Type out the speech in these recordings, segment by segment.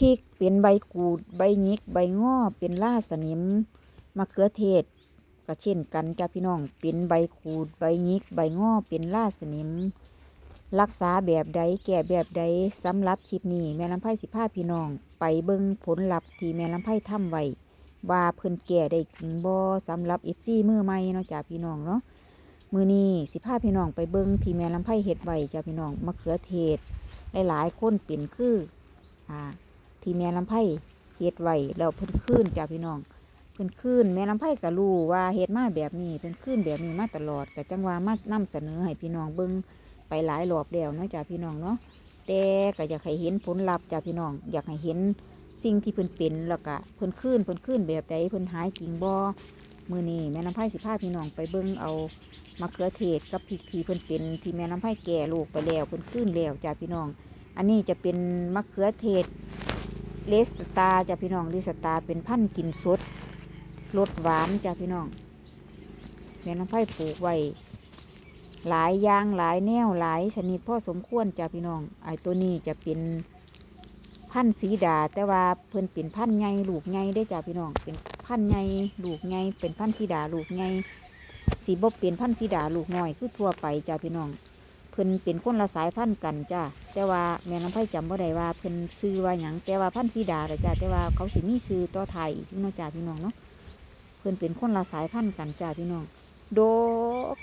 พริก เป็นใบกูด ใบหยิก ใบงอเป็นล่าสนิมมะเขือเทศก็เช่นกันจ้าพี่น้อง เป็นใบกูด ใบหยิก ใบงอเป็นล่าสนิม รักษาแบบใดแก้แบบใดสำหรับคลิปนี้แม่ลำไพ่สิพาพี่น้อง ไปเบิ่งผลลัพธ์ที่แม่ลำไพ่ทำไว้ว่าเพิ่นแก่ได้จริงบ่สำหรับเอฟซีมือใหม่เนาะจ้าพี่น้องเนาะมือนี้สิพาพี่น้องไปเบิ่งที่แม่ลำไพ่เฮ็ดไว้จ้าพี่น้องมะเขือเทศหลายๆคนเป็นคืออ่า ที่แม่ลำไผ่เฮ็ดไว้แล้วเพิ่นคืนจ้าพี่น้อง เพิ่นคืนแม่ลำไผ่ก็รู้ว่าเฮ็ดมาแบบนี้เพิ่นคืนแบบนี้มาตลอดก็จังว่ามานํเสนอให้พี่น้องเบิ่งไปหลายรอบแล้วเนาะจ้าพี่น้องเนาะแต่ก็อยากให้เห็นผลลัพธ์จ้าพี่น้อง อยากให้เห็นสิ่งที่เพิ่นเป็นแล้วก็เพิ่นคืนเพิ่นคืนแบบใดเพิ่นหายจริงบ่มื้อนี้แม่ลำไผ่สิพาพี่น้องไปเบิ่งเอามะเขือเทศกับพริกที่เพิ่นเป็นที่แม่ลำไผ่แก่ลูกไปแล้วเพิ่นคืนแล้วจ้าพี่น้อง อันนี้จะเป็นมะเขือเทศ เลสตาจ้ะพี่น้องเลสตาเป็นพันธุ์กินสดรสหวานจ้ะพี่น้องแม่น้ำไผ่ปลูกไว้หลายอย่างหลายแนวหลายชนิดพ่อสมควรจ้ะพี่น้อง ไอ้ตัวนี้จะเป็นพันธุ์สีดา แต่ว่าเพิ่นเป็นพันธุ์ใหญ่ลูกใหญ่ได้จ้ะพี่น้องเป็นพันธุ์ใหญ่ลูกใหญ่เป็นพันธุ์สีดาลูกใหญ่สีบบเป็นพันธุ์สีดาลูกน้อยคือทั่วไปจ้ะพี่น้อง เพิ่นเป็นคนละสายพันธุ์กันจ้าแต่ว่าแม่น้ำไผ่จำบ่ได้ว่าเพิ่นซื้อว่าหยังแต่ว่าพันธุ์สีดาจ้าแต่ว่าเขาสิมีชื่อต่อไทยอีกเนาะจ้าพี่น้องเนาะเพิ่นเป็นคนละสายพันธุ์กันจ้าพี่น้อง โด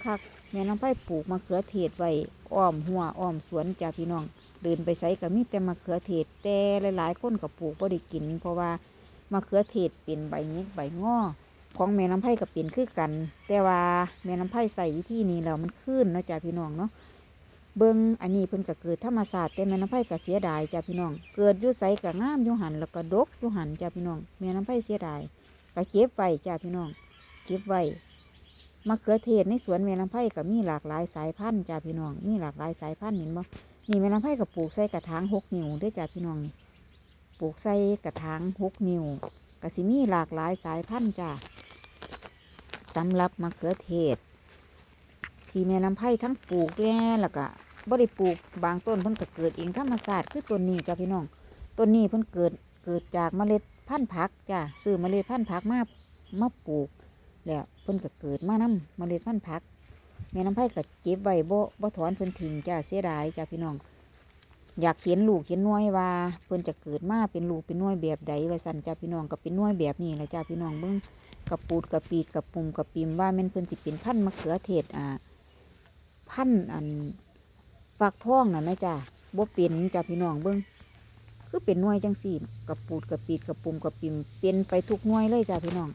คักแม่น้ำไผ่ปลูกมะเขือเทศไว้อ้อมหัวอ้อมสวนจ้าพี่น้อง เดินไปไสก็มีแต่มะเขือเทศแต่หลาย ๆ คนก็ปลูกบ่ได้กิน เพราะว่ามะเขือเทศเป็นใบเงี้ใบงอของแม่น้ำไผ่ก็เป็นคือกัน แต่ว่าแม่น้ำไผ่ใส่วิธีนี้แล้วมันขึ้นเนาะจ้าพี่น้องเนาะ เบิ้งอันนี้เพิ่นก็เกิดธรรมศาสตร์แต่แม่น้ำไผ่ก็เสียดายจ้าพี่น้อง เกิดอยู่ไสก็งามอยู่หันแล้วก็ดกอยู่หันจ้าพี่น้องแม่น้ำไผ่เสียดายก็เก็บไว้จ้าพี่น้องเก็บไว้มะเขือเทศในสวนแม่น้ำไผ่ก็มีหลากหลายสายพันธุ์จ้าพี่น้องมีหลากหลายสายพันธุ์เห็นบ่นี่แม่น้ำไผ่ก็ปลูกใส่กระถางหกนิ้วด้วยจ้าพี่น้องนี่ปลูกใส่กระถางหกนิ้วก็สิมีหลากหลายสายพันธุ์จ้าสำหรับมะเขือเทศที่แม่น้ำไผ่ทั้งปลูกแย่แล้วก็ บ่ได้ปลูกบางต้นเพิ่นก็เกิดเองธรรมชาติคือต้นนี้จ้ะพี่น้องต้นนี้เพิ่นเกิดเกิดจากเมล็ดพันธุ์ผักจ้ะซื้อเมล็ดพันธุ์ผักมามาปลูกแล้วเพิ่นก็เกิดมานํเมล็ดพันธุ์ผักแม่น้ำไผ่ก็เก็บไว้บ่บ่ถอนเพิ่นทิ้งจ้ะเสียดายจ้ะพี่น้อง อยากเห็นลูกเห็นน่วยว่า เพิ่นจะเกิดมาเป็นลูกเป็นน่วยแบบใดว่าสั่นจ้ะพี่น้องก็เป็นน่วยแบบนี้แหละจ้ะพี่น้องเบิ่งกระปูดกระปีดกระปุ่มกระปิมว่าแม่นเพิ่นสิเป็นพันธุ์มะเขือเทศอ่าพันธุ์อัน ฝักทองน่ะแม่จ้าบ่เป็นจ้าพี่น้องเบิ้งคือเป็นหน่วยจังสี่กระปูดกระปีดกระปุ่มกระปิมเป็นไปทุกหน่วยเลยจ้าพี่น้อง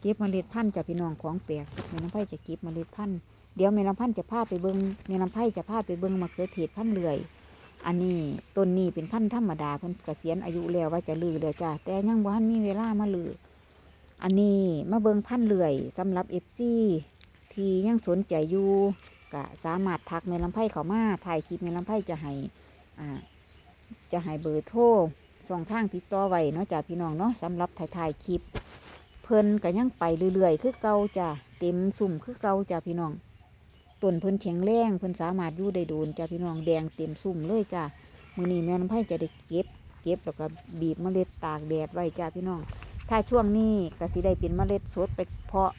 เก็บเมล็ดพันธุ์จ้าพี่น้องของแปลกแม่น้ำไผ่จะเก็บเมล็ดพันธุ์เดี๋ยวแม่น้ำพันธุ์จะพาไปเบิ้งแม่น้ำไผ่จะพาไปเบิ้งมะเขือเทศพันธุ์เลื่อยอันนี้ต้นนี้เป็นพันธุ์ธรรมดาเพิ่นเกษียณอายุแล้วว่าจะลือแล้วจ้าแต่ยังบ่ทันมีเวลามาลืออันนี้มาเบิ้งพันธุ์เลื่อยสำหรับเอฟซีที่ยังสนใจอยู่ ก็สามารถทักแม่ลำไพ่เขามาถ่ายคลิปแม่ลำไพ่จะให้อ่าจะให้เบอร์โทรช่องทางติดต่อไว้เนาะจ้าพี่น้องเนาะสำหรับถ่ายถ่ายคลิป เพิ่นก็ยังไปเรื่อยๆ คือเก่าจ้าเต็มสุ่มคือเก่าจ้าพี่น้องต้นเพิ่นแข็งแรงเพิ่นสามารถอยู่ได้โดนจ้าพี่น้องแดงเต็มสุ่มเลยจ้ามื้อนี้แม่ลำไพ่จะได้เก็บ เก็บแล้วก็บีบเมล็ดตากแดดไว้จ้าพี่น้อง ถ้าช่วงนี้ก็สิได้เป็นเมล็ดสดไปเพาะ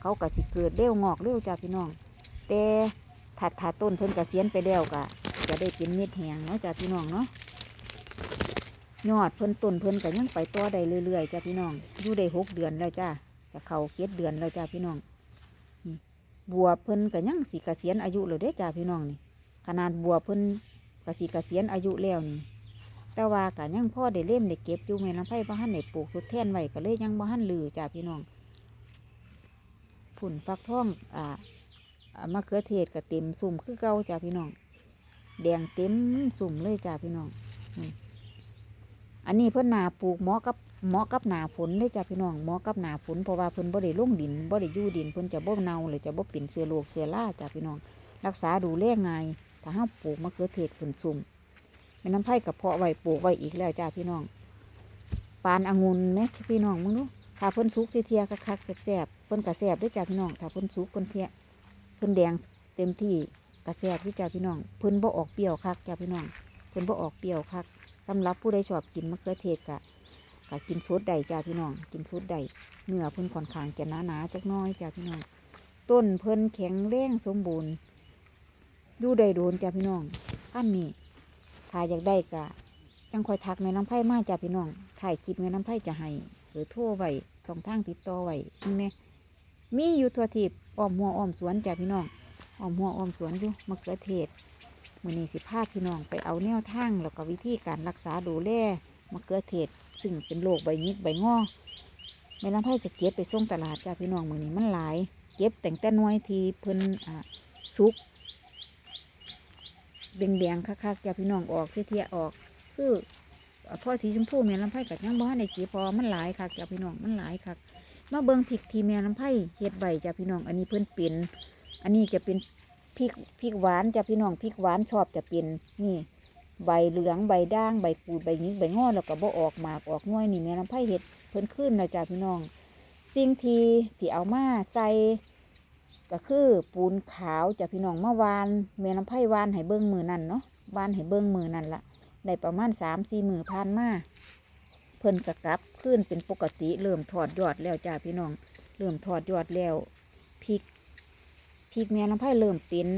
เขาก็สิเกิดเร็วงอกเร็วจ้าพี่น้อง แต่ถัดถาต้นเพิ่นกระเกษียณไปแล้วก็จะได้เป็นเม็ดแหงเนาะจ้าพี่น้องเนาะยอดเพิ่นต้นเพิ่นก็ยังไปต่อได้เรื่อยๆจ้าพี่น้องอยู่ได้หกเดือนแล้วจ้าจะเข้าเจ็ดเดือนแล้วจ้าพี่น้องนี่บัวเพิ่นก็ยังสิเกษียณอายุเลยเด้จ้าพี่น้องนี่ ขนาดบัวเพิ่นก็สิเกษียณอายุแล้วนี่แต่ว่าก็ยังพ่อได้เล่มได้เก็บอยู่แม่ลำไผ่บ่หันได้ปลูกทุดแทนไว้ก็เลยยังบ่หันลือจ้าพี่น้องผุ่นฟักทองอ่าอ่า มะเขือเทศก็เต็มสุ่มคือเก่าจ้าพี่น้อง แดงเต็มสุ่มเลยจ้าพี่น้องอันนี้เพิ่นนาปลูกเหมาะกับเหมาะกับหนาฝนเลยจ้าพี่น้องเหมาะกับหนาฝนเพราะว่าเพิ่นบ่ได้ลงดินบ่ได้ยู่ดินเพิ่นจะบ่เน่าเลยจะบ่เป็นเสือโรคเสือราจ้าพี่น้อง รักษาดูแลง่ายถ้าเฮาปลูกมะเขือเทศขึ้นสุ่มแม่น้ำไผ่กับเพาะไว้ปลูกไว้อีกแล้วจ้าพี่น้องปานองุ่นไหมพี่น้องมึงดูถ้าเพิ่นสุกเทียๆคักๆแซ่บๆเพิ่นก็แซ่บด้วยจ้าพี่น้องถ้าเพิ่นสุกเพิ่นเทีย เพิ่นแดงเต็มที่กระแสบพี่จ้าพี่น้องเพิ่นบ่ออกเปรี้ยวคักจ้าพี่น้องเพิ่นบ่ออกเปรี้ยวคักสำหรับผู้ใดชอบกินมะเขือเทศกะกะกินสดได้จ้าพี่น้อง กินสดได้เนื้อเพิ่นค่อนข้างจะหนาๆจักหน้อยจ้าพี่น้อง ต้นเพิ่นแข็งแรงสมบูรณ์อยู่ได้โดนจ้าพี่น้องอันนี้ถ้าอยากได้กะจังคอยทักแม่น้ำไผ่มาจ้าพี่น้องถ่ายคลิปแม่น้ำไผ่จะให้หรือโทรไว้ช่องทางติดต่อไว้นี่แม่ มีอยู่ทั่วทิพย์อ้อมหัวอ้อมสวนจ้าพี่น้องอ้อมหัวอ้อมสวนอยู่มะเขือเทศมือนี้สิพาพี่น้องไปเอาแนวทางแล้วก็วิธีการรักษาดูแลมะเขือเทศ ซึ่งเป็นโรคใบหยิกใบงอแม่น้ำไผ่จะเก็บไปส่งตลาดจ้าพี่น้องมือนี้มันหลาย เก็บแต่งแต่น้อยทีเพิ่นอ่าสุกแดงๆคักๆจ้าพี่น้องออกเที่ยออก คืออ่าพ่อสีชมพูแม่ลำไผ่กับยังบ่ทันได้เก็บเพอมันหลายคักจ้าพี่น้องมันหลายคัก มาเบิงพริกที่แม่ลำไผ่เฮ็ดใบจ้าพี่น้อง อันนี้เพิ่นเป็น อันนี้จะเป็นพริกพริกหวานจ้าพี่น้องพริกหวานชอบจะเป็นนี่ใบเหลืองใบด่างใบปูดใบนี้ใบงอแล้วก็บ่ออกหมากออกหน่วยนี่แม่ลำไผ่เฮ็ดเพิ่นขึ้นนะจ้าพี่น้อง สิ่งที่ที่เอามาใส่ก็คือปูนขาวจากพี่น้องเมื่อวานแม่น้ำไผ่วานให้เบิ้งมือนั่นเนาะวานให้เบิ้งมือนั่นละได้ประมาณสามสี่มือผ่านมา เพิ่นกระกลับขึ้นเป็นปกติ เริ่มถอดยอดแล้วจ้าพี่น้อง เริ่มถอดยอดแล้วพริกพริกแม่น้ำไผ่เริ่มเป็น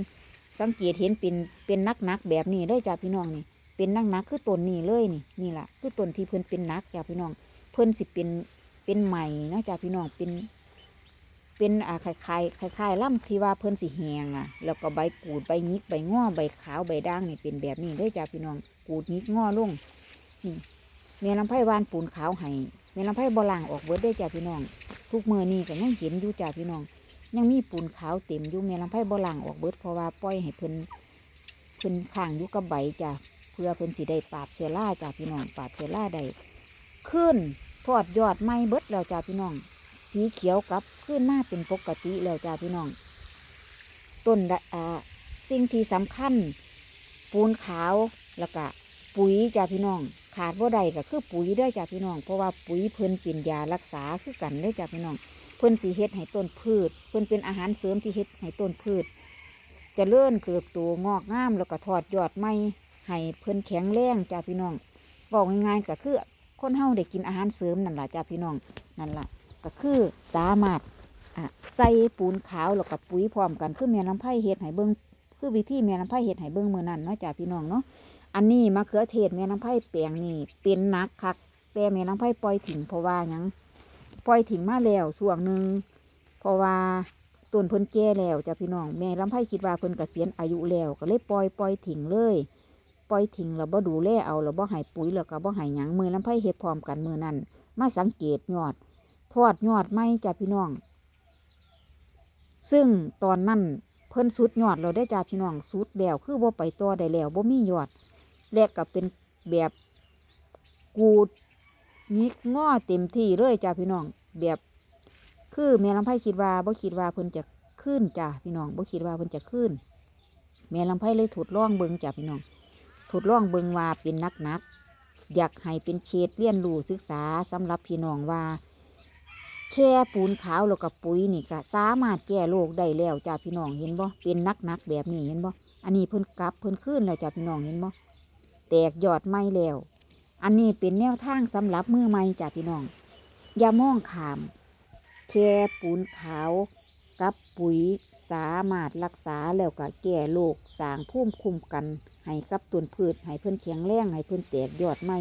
สังเกตเห็นเป็นเป็นนักนักแบบนี้เลยจ้าพี่น้องนี่ เป็นนักนักคือต้นนี้เลยนี่นี่แหละคือต้นที่เพิ่นเป็นนักจ้าพี่น้อง เพิ่นสิเป็นเป็นใหม่นาะจ้าพี่น้องเป็นเป็นอ่าคล้ายคล้ายๆล่ำที่ว่าเพิ่นสิแหงอะ แล้วก็ใบกูดใบหยิกใบง้อใบขาวใบด่างนี่เป็นแบบนี้เด้จ้าพี่น้องกูดหยิกง้อลงนี่ แม่ลำไผ่วานปูนขาวให้แม่ลำไผ่บอล่างออกเบิดได้จ้าพี่น้อง ทุกมือนี่ก็ยังเห็นอยู่จ้าพี่น้อง ยังมีปูนขาวเต็มอยู่แม่ลำไผ่บอล่างออกเบิดเพราะว่าปล่อยให้เพิ่นเพิ่นข้างอยู่กับใบจ้าเพื่อเพิ่นสิได้ปราบเชื้อราจ้าพี่น้องปราบเชื้อราได้ขึ้นทอดยอดไม่เบิดแล้วจ้าพี่น้อง สีเขียวกลับขึ้นมาเป็นปกติแล้วจ้าพี่น้อง ต้นอ่าสิ่งที่สำคัญ ปูนขาวแล้วก็ปุ๋ยจ้าพี่น้อง ขาดว่าใดก็คือปุ๋ยเด้อจ้าพี่น้อง เพราะว่าปุ๋ยเพิ่นเป็นยารักษาคือกันเด้อจ้าพี่น้อง เพิ่นสีเฮ็ดให้ต้นพืช เพิ่นเป็นอาหารเสริมที่เฮ็ดให้ต้นพืชจะเลื่อนเกิดตัวงอกงามแล้วก็ถอดยอดไม่ให้เพิ่นแข็งแรงจ้าพี่น้องบอกง่ายๆก็คือคนเฮาได้กินอาหารเสริมนั่นแหละจ้าพี่น้องนั่นแหละก็คือสามารถใส่ปูนขาวแล้วกับปุ๋ยพร้อมกันคือแม่น้ำไผ่เฮ็ดให้เบิ่งคือวิธีแม่น้ำไผ่เฮ็ดให้เบิ่งมื้อนั้นเนาะจ้าพี่น้องเนาะ อันนี้มะเขือเทศแม่น้ำไผ่แปลงนี่เป็นนักคักแต่แม่น้ำไผ่ปล่อยถิ่งเพราะว่ายังปล่อยถิ่งมาแล้วช่วงหนึ่งเพราะว่าต้นเพิ่นแก่แล้วจ้าพี่น้องแม่ลำไผ่คิดว่าเพิ่นเกษียณอายุแล้วก็เลยปล่อยปล่อยถิ่งเลยปล่อยทิ้งแล้วบ่ดูแลเอาแล้วบ่ให้ปุ๋ยแล้วก็บ่ให้หยังมือลำไผ่เฮ็ดพร้อมกันมือนั้นมาสังเกตยอด ทอดยอดไม่จ้าพี่น้อง ซึ่งตอนนั้นเพิ่นสุดยอดเราได้จ้าพี่น้องสุดแล้วคือบ่ไปต่อได้แล้วบ่มียอด และก็เป็นแบบกูดงิกง้อเต็มที่เลยจ้าพี่น้อง แบบคือแม่ลำไผ่คิดว่าบ่คิดว่าเพิ่นจะขึ้นจ้าพี่น้องบ่คิดว่าเพิ่นจะขึ้น แม่ลำไผ่เลยทดลองเบิงจ้าพี่น้องทดลองเบิงว่าเป็นนักนักอยากให้เป็นเขตเรียนรู้ศึกษาสำหรับพี่น้องว่า แค่ปูนขาวแล้วกับปุ๋ยนี่ก็สามารถแก้โรคได้แล้วจ้าพี่น้องเห็นบ่เป็นนักนักแบบนี้เห็นบ่อันนี้เพิ่นกลับเพิ่นขึ้นแล้วจ้าพี่น้องเห็นบ่ แตกยอดไม่แล้ว อันนี้เป็นแนวทางสำหรับมือใหม่จ้าพี่น้อง อย่ามองขาม แค่ปูนขาว กับปุ๋ยสามารถรักษาแล้วก็แก้โรคสร้างภูมิคุ้มกัน ให้กับต้นพืช ให้เพิ่นแข็งแรง ให้เพิ่นแตกยอดใหม่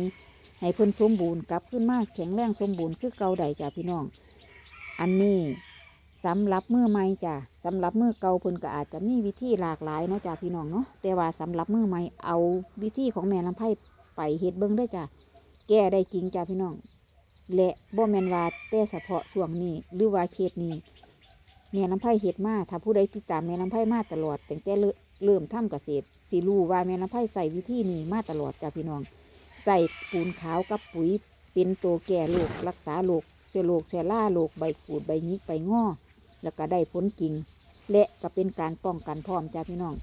ให้เพิ่นสมบูรณ์กลับขึ้นมาแข็งแรงสมบูรณ์คือเก่าใดจ้ะพี่น้อง อันนี้ สำหรับมือใหม่จ้ะสำหรับมือเก่าเพิ่นก็อาจจะมีวิธีหลากหลายเนาะจ้ะพี่น้องเนาะแต่ว่าสำหรับมือใหม่เอาวิธีของแม่ลำไผ่ไปเฮ็ดเบิ่งเด้จ้ะแก้ได้จริงจ้ะพี่น้อง และบ่แมนว่าแต่เฉพาะช่วงนี้หรือว่าเขตนี้แม่น้ำไผ่เฮ็ดมาถ้าผู้ใดติดตามแม่น้ำไผ่มาตลอดตั้งแต่เริ่มเริ่มทำเกษตรสิรู้ว่าแม่น้ำไผ่ใส่วิธีนี้มาตลอดจ้ะพี่น้อง ใส่ปูนขาวกับปุ๋ยเป็นตัวแก่โรครักษาโรคเชื้อโรคเชื้อราโรคใบขูดใบยิกใบงอ แล้วก็ได้ผลจริง และก็เป็นการป้องกันพร้อมจ้ะพี่น้อง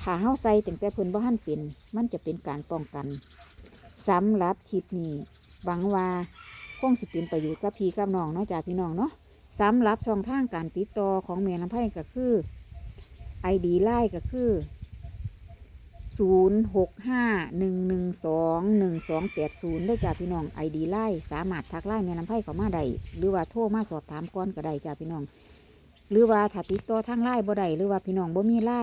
ถ้าเฮาใส่ตั้งแต่เพิ่นบ่ทันเป็นมันจะเป็นการป้องกันสำหรับคลิปนี้หวังว่าคงสิเป็นประโยชน์กับพี่กับน้องเนาะจ้ะพี่น้องเนาะสำหรับช่องทางการติดต่อของแม่ลำไผ่ก็คือ ID ไลน์ก็คือ0ศูนย์หกห้าหนึ่งหนึ่งสองหนึ่งสองแปดศูนย์ได้จ้าพี่น้องไอดีไล่สามารถทักไล่แม่น้ำไผ่เขามาได้หรือว่าโทรมาสอบถามก่อนก็ได้จ้าพี่น้อง หรือว่าถ้าติดต่อทางไล่บ่ได้หรือว่าพี่น้องบ่มีไล่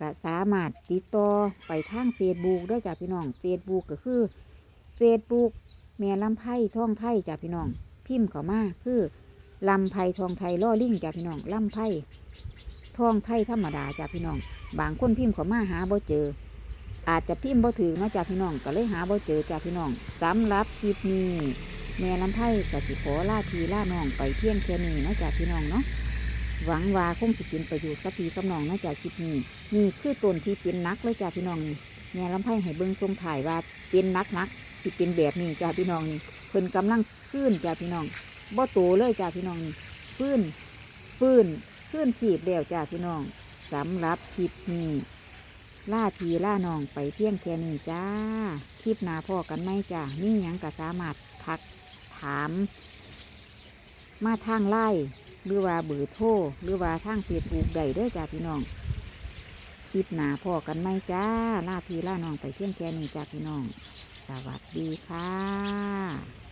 ก็สามารถติดต่อไปทางเฟซบุ๊กได้จ้าพี่น้องเฟซบุ๊กก็คือเฟซบุ๊กแม่ลำไผ่ท่องไทยจ้าพี่น้อง พิมพ์เข้ามาคือลำไผ่ทองไทยล่อลิงจ้าพี่น้องลำไผ่ทองไทยธรรมดาจ้าพี่น้อง บางคนพิมพ์เข้ามาหาบ่เจอ อาจจะพิมพ์บ่ถึงเนะจ้าพี่น้องก็เลยหาบ่เจอจ้าพี่น้องสำหรับคลิปนี้แม่ลำไผ่กับสิขอลาทีล่าน้องไปเที่ยงแค่นี้นะจ้าพี่น้องเนาะ หวังว่าคงสิเป็นประโยชน์กับพี่กับน้องนะจ้าคลิปนี้นี่คือต้นที่เป็นนักเลยจ้าพี่น้องนี่แม่ลำไผ่ให้เบิ่งทรงถ่ายว่าเป็นนักนักๆที่เป็นแบบนี้จ้าพี่น้องนี่เพิ่นกำลังฟื้นจ้าพี่น้องบ่โตเลยจ้าพี่น้องนี่ฟื้นฟื้นฟื้นฉีดแล้วจ้าพี่น้องสำหรับคลิปนี้ล่าทีล่าน้องไปเพียงแค่นี้จ้า คลิปนาพ่อกันไหมจ้านี่ยังก็สามารถทักถาม มาทางไล่ หรือว่าเบอร์โทรหรือว่าทางเฟซบุ๊กใดเด้อจ้าพี่น้องคลิปหนาพอกันไหมจ้าล่าพี่ล่าน้องไปเที่ยงแค่นี้จ้าพี่น้อง สวัสดีค่ะ